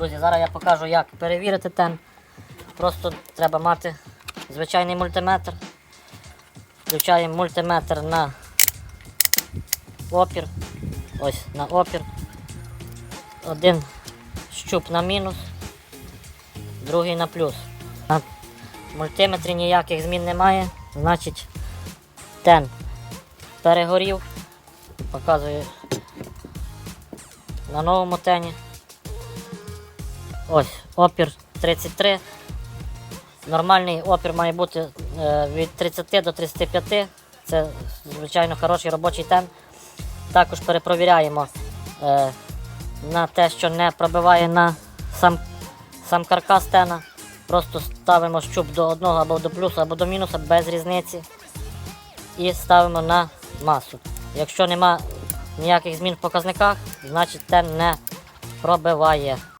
Друзі, зараз я покажу, як перевірити тен. Просто треба мати звичайний мультиметр. Включаємо мультиметр на опір. Ось на опір. Один щуп на мінус, другий на плюс. На мультиметрі ніяких змін немає, значить тен перегорів. Показую на новому тені. Ось, опір 33. Нормальний опір має бути е, від 30 до 35. Це, звичайно, хороший робочий тен. Також перепровіряємо е, на те, що не пробиває на сам, сам каркас тена. Просто ставимо щуп до одного або до плюсу, або до мінуса без різниці. І ставимо на масу. Якщо нема ніяких змін в показниках, значить тен не пробиває.